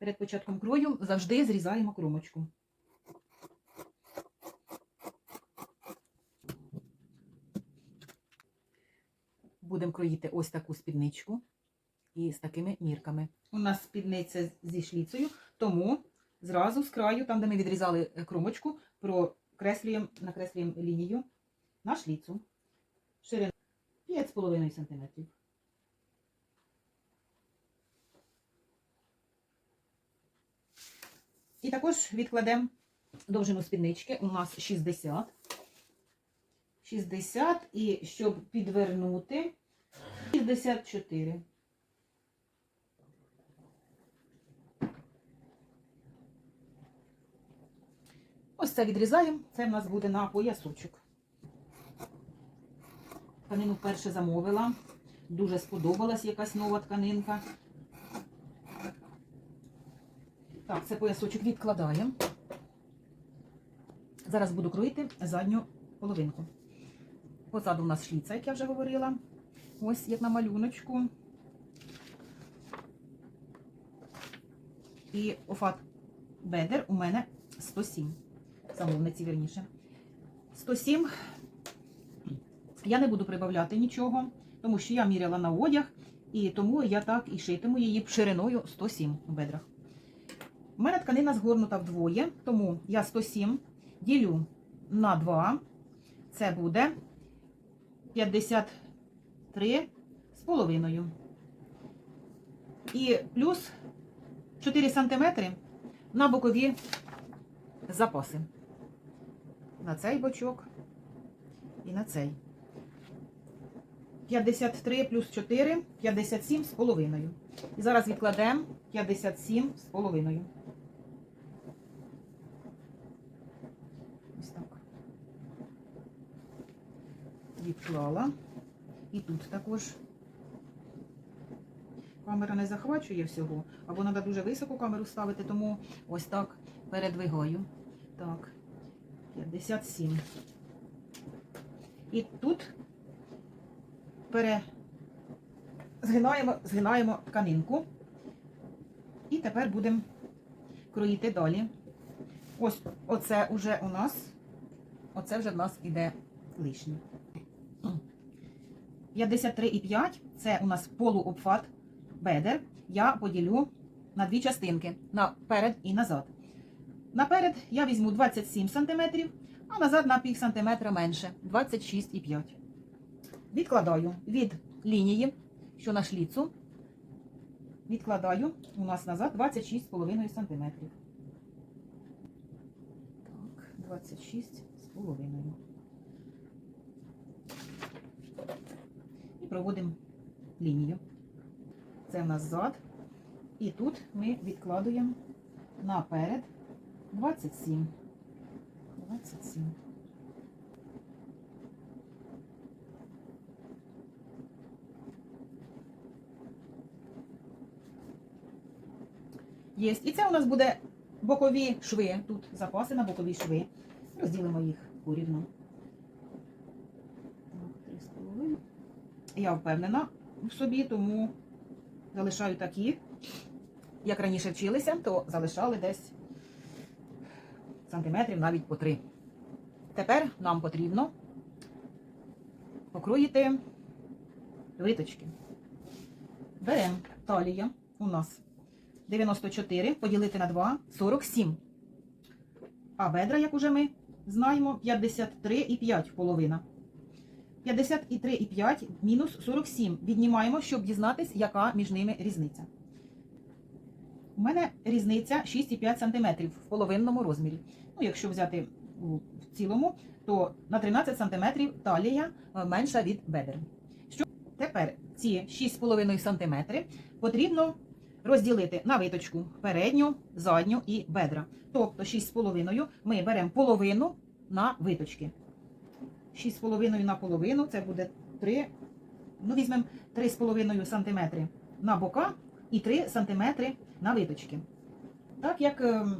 Перед початком крою завжди зрізаємо кромочку. Будемо кроїти ось таку спідничку і з такими мірками. У нас спідниця зі шліцею, тому зразу з краю, там, де ми відрізали е, кромочку, прокреслюємо, накреслюємо лінію на шліцу. Ширина 5,5 см. І також відкладемо довжину спіднички. У нас 60. 60 і щоб підвернути 64. Ось це відрізаємо. Це в нас буде на поясочок. Тканину вперше замовила. Дуже сподобалась якась нова тканинка. Так, це поясочок відкладаємо. Зараз буду кроїти задню половинку. Позаду у нас шліца, як я вже говорила. Ось як на малюночку. І офат бедер у мене 107. Замовниці, вірніше. 107. Я не буду прибавляти нічого, тому що я міряла на одяг, і тому я так і шитиму її шириною 107 у бедрах. У мене тканина згорнута вдвоє, тому я 107 ділю на 2. Це буде 53 з половиною. І плюс 4 см на бокові запаси. На цей бочок і на цей. 53 плюс 4 57 з половиною. І зараз відкладемо 57 з половиною. Ось так. Відклала. І тут також камера не захвачує всього, або треба дуже високу камеру ставити, тому ось так передвигаю. Так, 57. І тут пере... згинаємо, згинаємо тканинку. І тепер будемо кроїти далі. Ось оце вже у нас, оце вже в нас іде лишнє. 53,5 це у нас полуобхват бедер. Я поділю на дві частинки, наперед і назад. Наперед я візьму 27 см, а назад на пів сантиметра менше 26,5 Відкладаю від лінії, що на шліцу, відкладаю у нас назад 26,5 см. Так, 26,5. І проводимо лінію. Це в нас зад. І тут ми відкладуємо наперед 27. 27. Є. І це у нас буде бокові шви. Тут запаси на бокові шви. Розділимо їх порівну. Я впевнена в собі, тому залишаю такі. Як раніше вчилися, то залишали десь сантиметрів навіть по три. Тепер нам потрібно покроїти виточки. Беремо талія у нас 94, поділити на 2, 47. А бедра, як уже ми знаємо, 53,5 половина. 53,5 мінус 47. Віднімаємо, щоб дізнатись, яка між ними різниця. У мене різниця 6,5 см в половинному розмірі. Ну, якщо взяти в цілому, то на 13 см талія е, менша від бедер. Що тепер ці 6,5 см потрібно розділити на виточку передню, задню і бедра. Тобто 6,5 ми беремо половину на виточки. 6,5 на половину, це буде 3, ну візьмемо 3,5 см на бока і 3 см на виточки. Так як ем,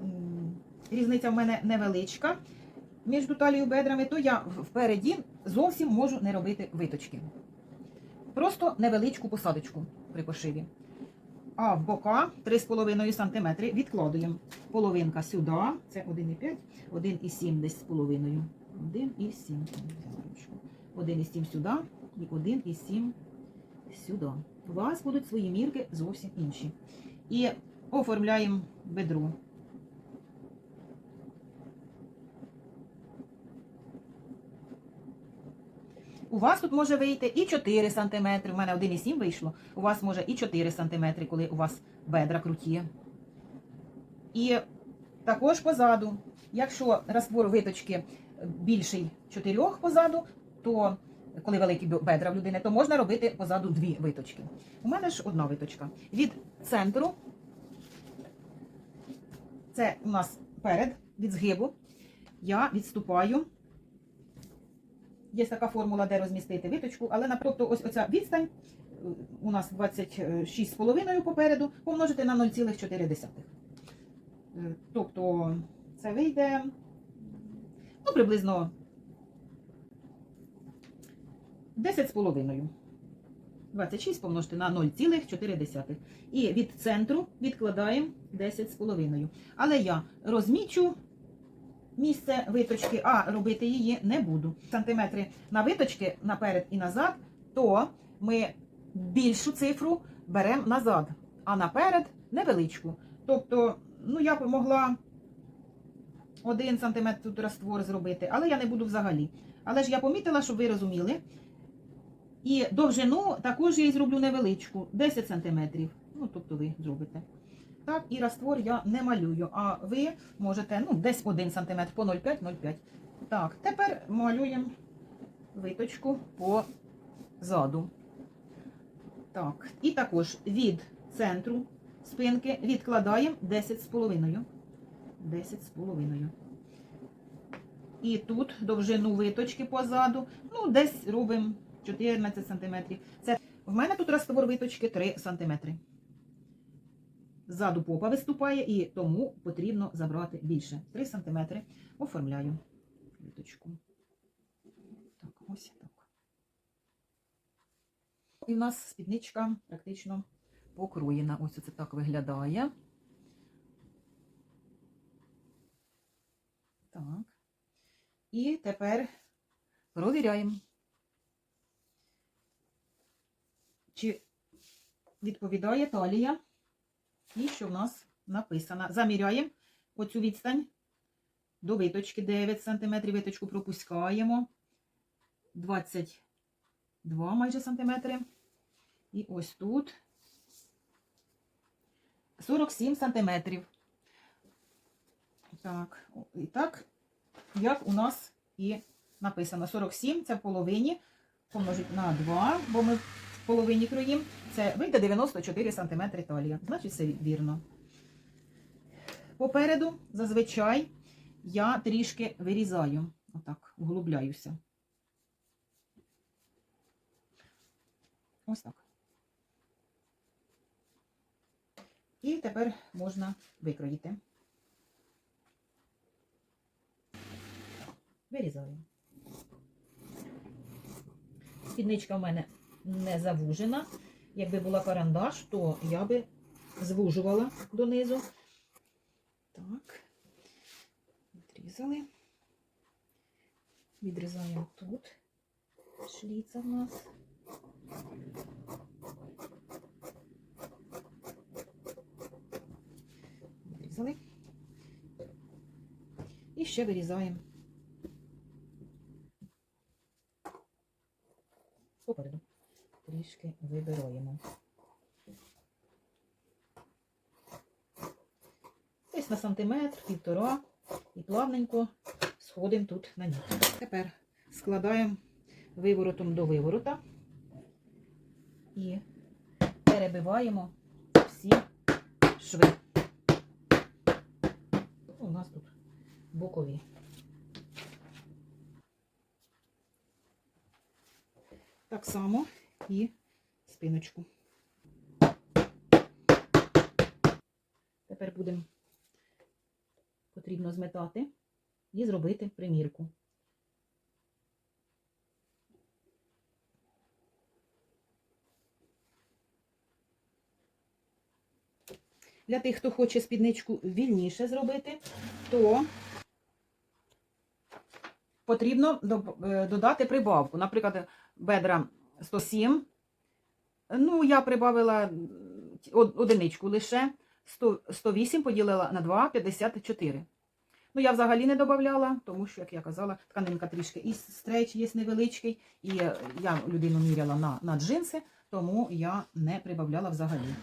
м, різниця в мене невеличка між талією бедрами, то я впереді зовсім можу не робити виточки. Просто невеличку посадочку при пошиві. А в бока 3,5 см відкладуємо. Половинка сюди, це 1,5, 1,7 десь з половиною. 1,7. 1,7 сюди і 1,7 сюди. У вас будуть свої мірки зовсім інші. І оформляємо бедро. У вас тут може вийти і 4 см, у мене 1,7 вийшло. У вас може і 4 см, коли у вас бедра круті. І також позаду, якщо раствор виточки більший 4 позаду, то коли великі бедра в людини, то можна робити позаду дві виточки. У мене ж одна виточка. Від центру, це у нас перед, від згибу, я відступаю. Є така формула, де розмістити виточку, але наприклад, ось оця відстань е, у нас 26,5 попереду, помножити на 0,4. Е, Тобто це вийде ну, приблизно 10,5. 26 помножити на 0,4. І від центру відкладаємо 10,5. Але я розмічу місце виточки, а робити її не буду. Сантиметри на виточки наперед і назад, то ми більшу цифру беремо назад, а наперед невеличку. Тобто, ну я б могла 1 см тут раствор зробити, але я не буду взагалі. Але ж я помітила, щоб ви розуміли. І довжину також я зроблю невеличку, 10 см. Ну, тобто ви зробите. Так, і раствор я не малюю, а ви можете ну, десь 1 см по 0,5-0,5. Так, тепер малюємо виточку по заду. Так, і також від центру спинки відкладаємо 10,5. 10,5. І тут довжину виточки позаду, ну, десь робимо 14 см. Це в мене тут раствор виточки 3 см. Ззаду попа виступає, і тому потрібно забрати більше. 3 см оформляю виточку. Так, ось так. І в нас спідничка практично покроєна. Ось це так виглядає. Так. І тепер провіряємо, чи відповідає талія. І що в нас написано. Заміряємо оцю відстань до виточки 9 см. Виточку пропускаємо. 22 майже сантиметри. І ось тут 47 сантиметрів. Так, і так, як у нас і написано. 47 це в половині. Помножить на 2, бо ми в половині кроїм. Це вийде 94 см талія. Значить, все вірно. Попереду, зазвичай, я трішки вирізаю. Отак, углубляюся. Ось так. І тепер можна викроїти. Вирізаю. Спідничка в мене не завужена. Якби була карандаш, то я би звужувала донизу. Так, відрізали. Відрізаємо тут. Шліця в нас. Відрізали. І ще вирізаємо попереду. Трішки вибираємо. Десь на сантиметр, півтора і плавненько сходимо тут на ніч. Тепер складаємо виворотом до виворота і перебиваємо всі шви. У нас тут бокові. Так само і спиночку. Тепер будемо потрібно зметати і зробити примірку. для тих, хто хоче спідничку вільніше зробити, то потрібно е, додати прибавку. Наприклад, бедра 107. Ну, я прибавила одиничку лише. 100, 108 поділила на 2, 54. Ну, я взагалі не додавала, тому що, як я казала, тканинка трішки і стреч є невеличкий, і е, я людину міряла на, на джинси, тому я не прибавляла взагалі.